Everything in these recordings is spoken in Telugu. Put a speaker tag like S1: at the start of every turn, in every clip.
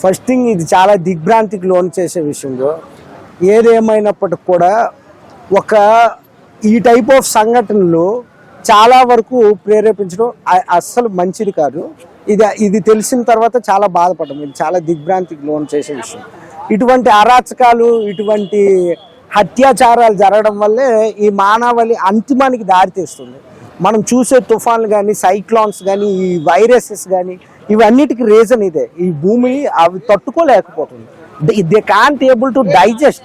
S1: ఫస్ట్ థింగ్ ఇది చాలా దిగ్భ్రాంతికి లోన్ చేసే విషయంలో ఏదేమైనప్పటికి కూడా ఒక ఈ టైప్ ఆఫ్ సంఘటనలు చాలా వరకు ప్రేరేపించడం అస్సలు మంచిది కాదు. ఇది ఇది తెలిసిన తర్వాత చాలా బాధపడ్డాం. ఇది చాలా దిగ్భ్రాంతికి లోన్ చేసే విషయం. ఇటువంటి అరాచకాలు ఇటువంటి అత్యాచారాలు జరగడం వల్లే ఈ మానవాళి అంతిమానికి దారితీస్తుంది మనం చూసే తుఫాన్లు కానీ సైక్లాన్స్ కానీ ఈ వైరసెస్ కానీ ఇవన్నిటికి రీజన్ ఇదే. ఈ భూమి అవి తట్టుకోలేకపోతుంది. They can't able to digest.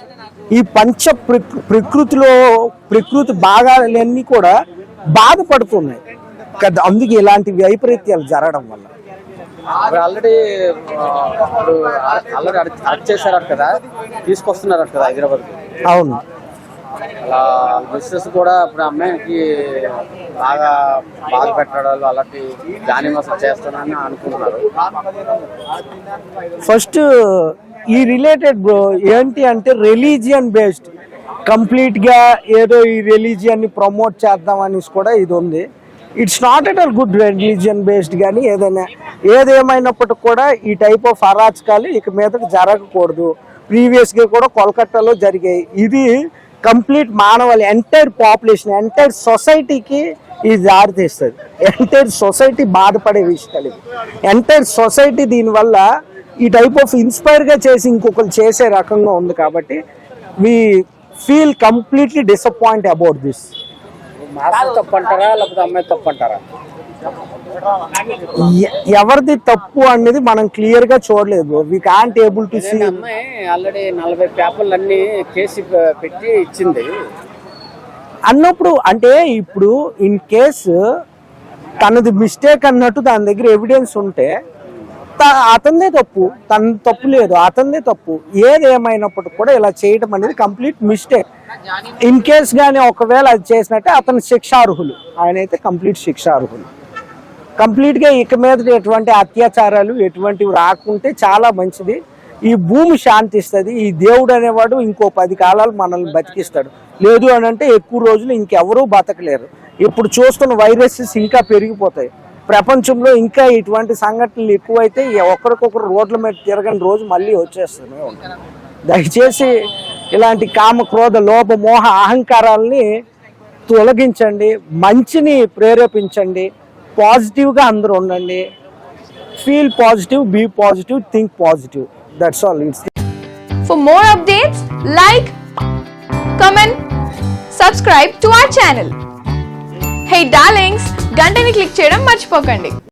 S1: ఈ పంచ ప్రకృ- ప్రకృతిలో ప్రకృతి భాగాలన్నీ కూడా బాధపడుతున్నాయి. కదా అందుకే ఇలాంటి వైపరీత్యాలు జరగడం వల్ల.
S2: ఆల్రెడీ ఆల్రెడీ అరెస్ట్ చేశారట కదా? తీసుకొస్తున్నారట కదా హైదరాబాద్
S1: అవును.
S2: అలా మిస్సెస్ కూడా ఇప్పుడు అమ్మాయికి బాగా బాధ పెట్టడాలు అలాంటి దాని మసం చేస్తానని అనుకుంటున్నారు.
S1: ఫస్ట్ ఈ రిలేటెడ్ బ్రో ఏంటి అంటే రిలీజియన్ బేస్డ్ కంప్లీట్గా ఏదో ఈ రిలీజియన్ని ప్రమోట్ చేద్దాం అనేసి కూడా ఇది ఉంది. It's not at all good religion based కానీ ఏదైనా ఏదేమైనప్పటికి కూడా ఈ టైప్ ఆఫ్ అరాచకాలు ఇక మీదకి జరగకూడదు. ప్రీవియస్గా కూడా కోల్కతాలో జరిగాయి. ఇది కంప్లీట్ మానవాళి ఎంటైర్ పాపులేషన్ ఎంటైర్ సొసైటీకి ఇది దారితీస్తుంది ఎంటైర్ సొసైటీ బాధపడే విషయాలు ఇవి ఎంటైర్ సొసైటీ దీనివల్ల ఈ టైప్ ఆఫ్ ఇన్స్పైర్గా చేసి ఇంకొకరు చేసే రకంగా ఉంది కాబట్టి we feel completely disappoint about this
S2: తప్పంటారా తప్పు అంటారా? లేకపోతే అమ్మాయి తప్పు అంటారా?
S1: ఎవరిది తప్పు అనేది మనం క్లియర్గా చూడలేదు we can't able to see
S2: అమ్మాయి ఆల్రెడీ నలభై పేపర్లు అన్ని కేసు పెట్టి ఇచ్చింది.
S1: అన్నప్పుడు అంటే ఇప్పుడు ఇన్ కేసు తనది మిస్టేక్ అన్నట్టు దాని దగ్గర ఎవిడెన్స్ ఉంటే అతనిదే తప్పు తన తప్పు లేదు అతనిదే తప్పు. ఏది ఏమైనప్పటికి కూడా ఇలా చేయడం అనేది కంప్లీట్ మిస్టేక్ ఇన్ కేస్ కానీ ఒకవేళ అది చేసినట్టే అతను శిక్షార్హులు. ఆయన అయితే కంప్లీట్ శిక్షార్హులు. కంప్లీట్గా ఇక మీద ఎటువంటి అత్యాచారాలు ఎటువంటివి రాకుంటే చాలా మంచిది. ఈ భూమి శాంతిస్తుంది ఈ దేవుడు అనేవాడు ఇంకో పది కాలాలు మనల్ని బతికిస్తాడు. లేదు అని అంటే ఎక్కువ రోజులు ఇంకెవరూ బతకలేరు. ఇప్పుడు చూస్తున్న వైరసెస్ ఇంకా పెరిగిపోతాయి. ప్రపంచంలో ఇంకా ఇటువంటి సంఘటనలు ఎక్కువైతే ఒకరికొకరు రోడ్ల మీద తిరగని రోజు మళ్ళీ వచ్చేస్తూనే ఉంటాయి దయచేసి ఇలాంటి కామ క్రోధ లోభ మోహ అహంకారాలని తొలగించండి. మంచిని ప్రేరేపించండి. పాజిటివ్గా అందరూ ఉండండి. Feel positive be positive think positive that's all it's
S3: for more updates like comment subscribe to our channel hey darlings గంటని click చేయడం మర్చిపోకండి.